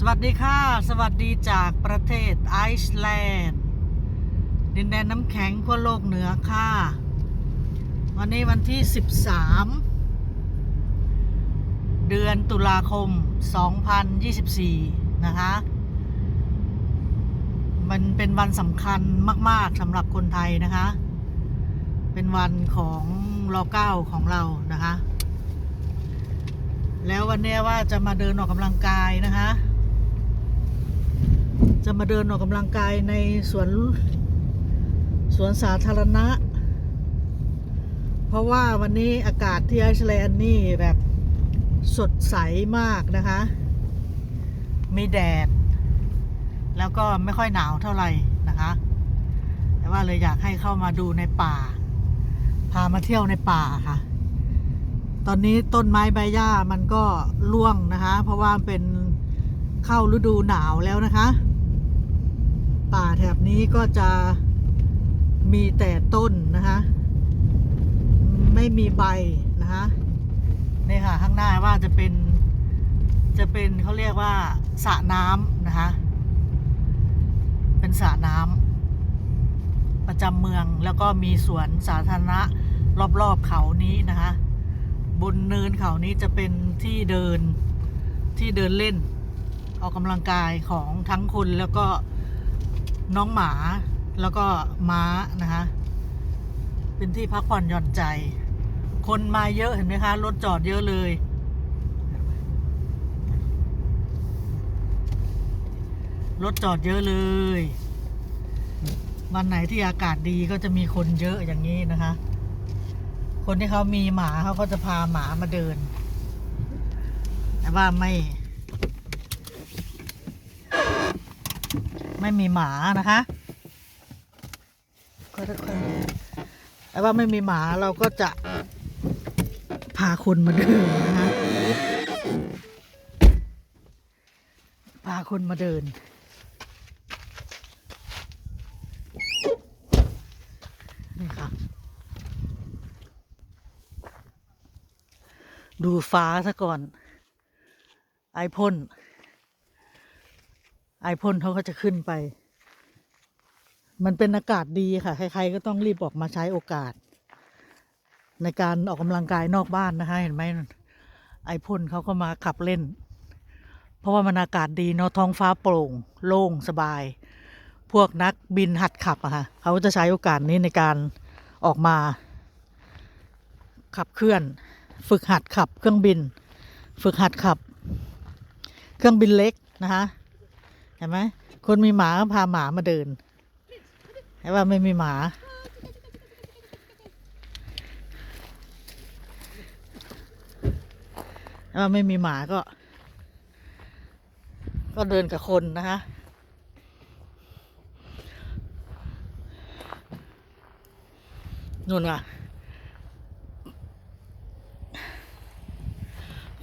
สวัสดีค่ะ สวัสดีจากประเทศไอซ์แลนด์ ดินแดนน้ำแข็งขั้วโลกเหนือค่ะ วันนี้วันที่ 13 เดือนตุลาคม 2024 นะคะ มันเป็นวันสำคัญมาก ๆสำหรับคนไทยนะคะ เป็นวันของรอเก้าของเรานะคะ แล้ววันนี้ว่าจะมาเดินออกกำลังกายนะคะ จะมาเดินออกกำลังกายในสวนสวนสาธารณะ เพราะว่าวันนี้อากาศที่ไอซ์แลนด์นี่แบบสดใสมากนะคะ มีแดด แล้วก็ไม่ค่อยหนาวเท่าไหร่นะคะ แต่ว่าเลยอยากให้เข้ามาดูในป่า พามาเที่ยวในป่าค่ะ ตอนนี้ต้นไม้ใบหญ้ามันก็ร่วงนะคะ เพราะว่าเป็นเข้าฤดูหนาวแล้วนะคะ ป่าแถบนี้ก็จะมีแต่ต้นนะคะไม่มีใบนะคะนี่ค่ะ ข้างหน้าว่าจะเป็นจะเป็นเขาเรียกว่าสระน้ำนะคะเป็นสระน้ำประจำเมืองแล้วก็มีสวนสาธารณะรอบๆเขานี้นะคะบนเนินเขานี้จะเป็นที่เดินที่เดินเล่น ออกกำลังกายของทั้งคนแล้วก็ น้องหมาแล้วก็ม้านะคะ เป็นที่พักผ่อนหย่อนใจ คนมาเยอะเห็นไหมคะรถจอดเยอะเลย รถจอดเยอะเลย วันไหนที่อากาศดีก็จะมีคนเยอะอย่างนี้นะคะ คนที่เขามีหมาเขาก็จะพาหมามาเดิน แต่ว่าไม่ ไม่มีหมานะคะก็ค่อยๆแต่ว่าไม่มีหมาเราก็จะพาคนมาเดินนะคะ พาคนมาเดิน นี่ค่ะ ดูฟ้าซะก่อน ไอพ่น ไอพ่นเขาก็จะขึ้นไป มันเป็นอากาศดีค่ะ ใคร ๆ ก็ต้องรีบออกมาใช้โอกาส ในการออกกำลังกายนอกบ้านนะคะ เห็นไหมไอพ่นเขาก็มาขับเล่น เพราะว่ามันอากาศดีเนาะท้องฟ้าโปร่ง โล่งสบาย พวกนักบินหัดขับอะค่ะเขาจะใช้โอกาสนี้ในการออกมา ขับเคลื่อน ฝึกหัดขับเครื่องบิน ฝึกหัดขับ เครื่องบินเล็กนะคะ เห็นไหมคนมีหมาก็พาหมามาเดินแต่ว่าไม่มีหมาแต่ว่าไม่มีหมาก็ ก็เดินกับคนนะคะนู่นว่ะ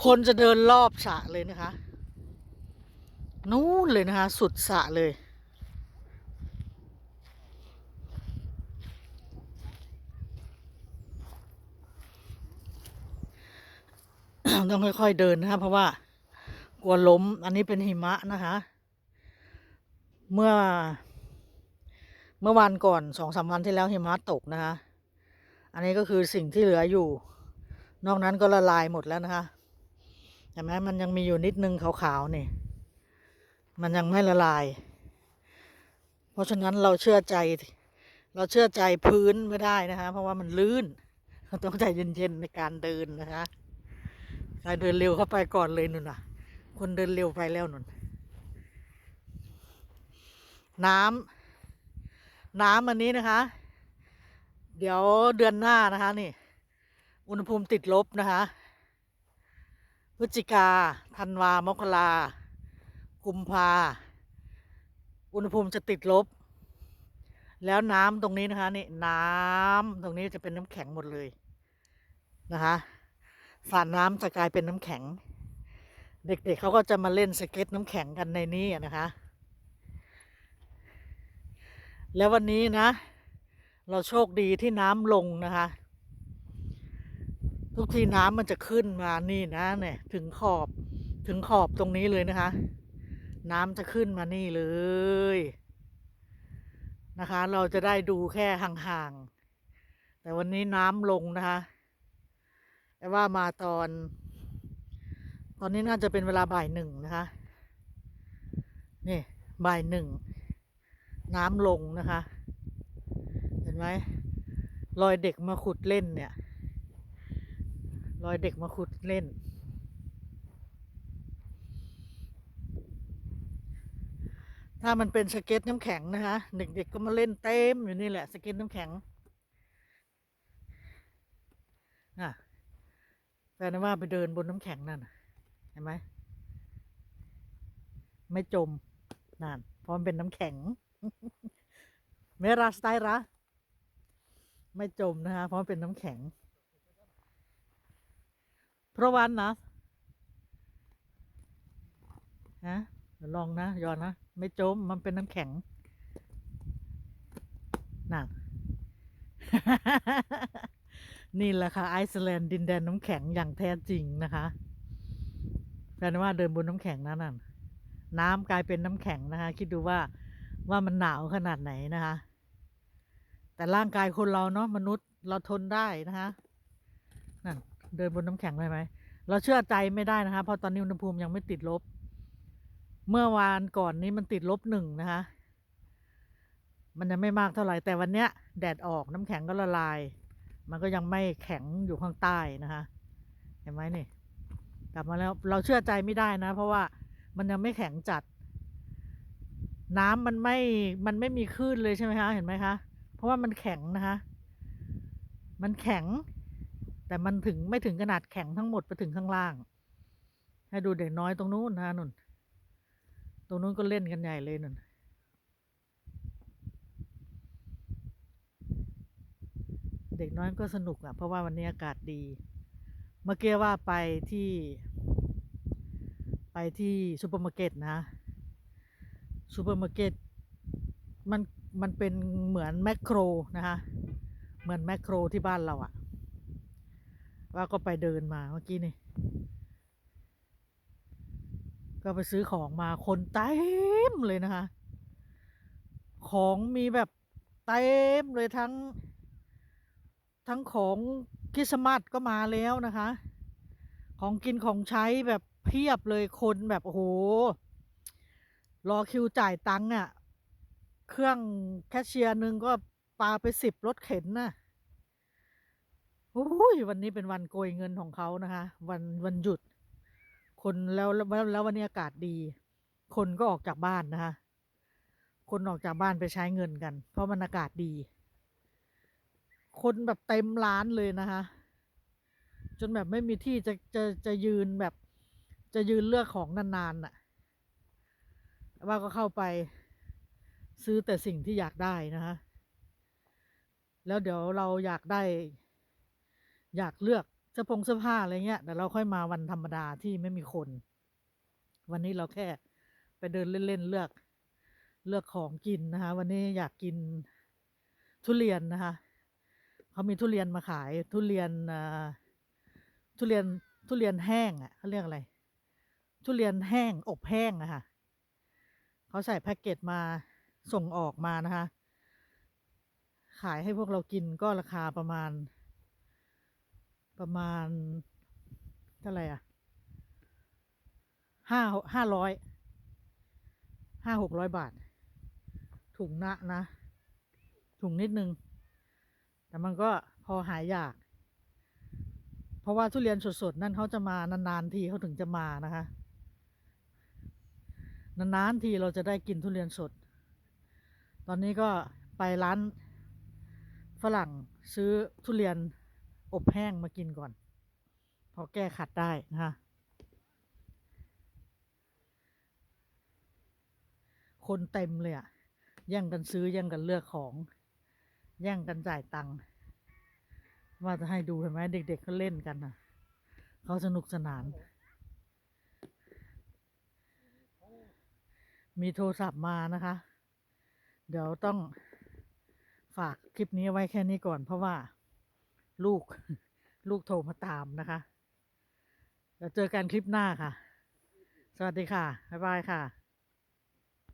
คนจะเดินรอบสระเลยนะคะ นู่นเลยนะคะ สุดสะเลย ต้องค่อยๆเดินนะคะเพราะว่า กลัวล้ม อันนี้เป็นหิมะนะคะ เมื่อ เมื่อวันก่อนสองสามวันที่แล้วหิมะตกนะคะ อันนี้ก็คือสิ่งที่เหลืออยู่ นอกนั้นก็ละลายหมดแล้วนะคะเห็นไหมมันยังมีอยู่นิดนึงขาวๆนี่ มันยังไม่ละลาย เพราะฉะนั้นเราเชื่อใจ เราเชื่อใจพื้นไม่ได้นะคะ เพราะว่ามันลื่นต้องใจเย็นๆในการเดินนะคะใครเดินเร็วเข้าไปก่อนเลยนุ่นน่ะ คนเดินเร็วไปแล้วนุ่น น้ำน้ำอันนี้นะคะ เดี๋ยวเดือนหน้านะคะนี่ อุณหภูมิติดลบนะคะพฤศจิกาธันวามกรา กุมภาอุณหภูมิจะติดลบ แล้วน้ำตรงนี้นะคะนี่น้ำตรงนี้จะเป็นน้ำแข็งหมดเลยนะคะสรน้ำจะกลายเป็นน้ำแข็ง เด็กๆเเขาก็จะมาเล่นสเก็ตน้ำแข็งกันในนี้นะคะ แล้ววันนี้นะ เราโชคดีที่น้ำลงนะคะ ทุกทีน้ำมันจะขึ้นมานี่นะเนี่ยถึงขอบถึงขอบตรงนี้เลยนะคะ น้ำจะขึ้นมานี่เลย นะคะ เราจะได้ดูแค่ห่างๆ แต่วันนี้น้ำลงนะคะแต่ว่ามาตอน ตอนนี้น่าจะเป็นเวลาบ่ายหนึ่งนะคะ นี่บ่ายหนึ่ง น้ำลงนะคะ เห็นไหมรอยเด็กมาขุดเล่นเนี่ย รอยเด็กมาขุดเล่น ถ้ามันเป็นสเก็ตน้ำแข็งนะคะเด็กๆก็มาเล่นเต็มอยู่นี่แหละสเก็ตน้ำแข็งน่ะแฟนว่าไปเดินบนน้ำแข็งนั่นเห็นไหมไม่จมนั่นเพราะมันเป็นน้ำแข็งเมราสไตล์ระไม่จมนะคะเพราะมันเป็นน้ำแข็ง เพราะวันนะฮะ ลองนะย้อนนะ ไม่จมมันเป็นน้ำแข็งนั่นนี่แหละค่ะไอซ์แลนด์ดินแดนน้ำแข็งอย่างแท้จริงนะคะแปลว่าเดินบนน้ำแข็งนั่นน่ะน้ำกลายเป็นน้ำแข็งนะคะ คิดดูว่าว่ามันหนาวขนาดไหนนะคะ แต่ร่างกายคนเราเนาะมนุษย์เราทนได้นะคะนั่นเดินบนน้ำแข็งได้ไหมเราเชื่อใจไม่ได้นะคะ เพราะตอนนี้อุณหภูมิยังไม่ติดลบ เมื่อวานก่อนนี้มันติดลบหนึ่งนะคะ มันยังไม่มากเท่าไหร่ แต่วันเนี้ย แดดออกน้ำแข็งก็ละลาย มันก็ยังไม่แข็งอยู่ข้างใต้นะคะ เห็นไหมนี่ กลับมาแล้วเราเชื่อใจไม่ได้นะ เพราะว่ามันยังไม่แข็งจัด น้ำมันไม่ มันไม่มีคลื่นเลยใช่ไหมคะ เห็นไหมคะ เพราะว่ามันแข็งนะคะ มันแข็ง แต่มันถึงไม่ถึงขนาดแข็งทั้งหมดไปถึงข้างล่าง ให้ดูเด็กน้อยตรงนู้นนะนุ่น ตรงนู้นก็เล่นกันใหญ่เลยนุ่นเด็กน้อยก็สนุกอะ เพราะว่าวันนี้อากาศดี เมื่อกี้ว่าไปที่ ไปที่ซูเปอร์มาร์เก็ตนะซูเปอร์มาร์เก็ตมันมันเป็นเหมือนแมคโครนะคะเหมือนแมคโครที่บ้านเราอะว่าก็ไปเดินมาเมื่อกี้นี่ ก็ไปซื้อของมาคนเต็มเลยนะคะ ของมีแบบเต็มเลยทั้ง ทั้งของคริสต์มาสก็มาแล้วนะคะ ของกินของใช้แบบเพียบเลยคนแบบโอ้โหรอคิวจ่ายตังค์อะ เครื่องแคชเชียร์หนึ่งก็ปาไปสิบรถเข็นน่ะโอ้ยวันนี้เป็นวันโกยเงินของเขานะคะ วันวันหยุด คนแล้วแล้วแล้ววันนี้อากาศดี คนก็ออกจากบ้านนะคะ คนออกจากบ้านไปใช้เงินกัน เพราะมันอากาศดี คนแบบเต็มร้านเลยนะคะ จนแบบไม่มีที่จะจะจะยืนแบบ จะยืนเลือกของนานๆน่ะว่าก็เข้าไปซื้อแต่สิ่งที่อยากได้นะคะแล้วเดี๋ยวเราอยากได้ อยากเลือก เสื้อผงเสื้อผ้าอะไรเงี้ยเดี๋ยวเราค่อยมาวันธรรมดาที่ไม่มีคน วันนี้เราแค่ไปเดินเล่นๆเลือก เลือกของกินนะคะ วันนี้อยากกินทุเรียนนะคะเขามีทุเรียนมาขาย ทุเรียนอ่าทุเรียนทุเรียนแห้งอะเขาเรียกอะไร ทุเรียนแห้งอบแห้งอะค่ะเขาใส่แพ็กเกจมาส่งออกมานะคะ ขายให้พวกเรากินก็ราคาประมาณ ประมาณเท่าไหร่อะห้าห้าร้อยห้าหกร้อยบาท ถุงนะนะ ถุงนิดนึง แต่มันก็พอหายอยาก เพราะว่าทุเรียนสดๆ นั่นเขาจะมานาน ๆ ทีเขาถึงจะมานะคะ นาน ๆ ทีเราจะได้กินทุเรียนสด ตอนนี้ก็ไปร้านฝรั่งซื้อทุเรียน อบแห้งมากินก่อน พอแก้ขัดได้นะคะคนเต็มเลยอะแย่งกันซื้อแย่งกันเลือกของ แย่งกันจ่ายตังค์ว่าจะให้ดูเห็นไหมเด็กๆเขาเล่นกันนะเขาสนุกสนาน มีโทรศัพท์มานะคะ เดี๋ยวต้องฝากคลิปนี้ไว้แค่นี้ก่อนเพราะว่า ลูก ลูกโทรมาตามนะคะเดี๋ยวเจอกันคลิปหน้าค่ะ สวัสดีค่ะ บ๊ายบายค่ะ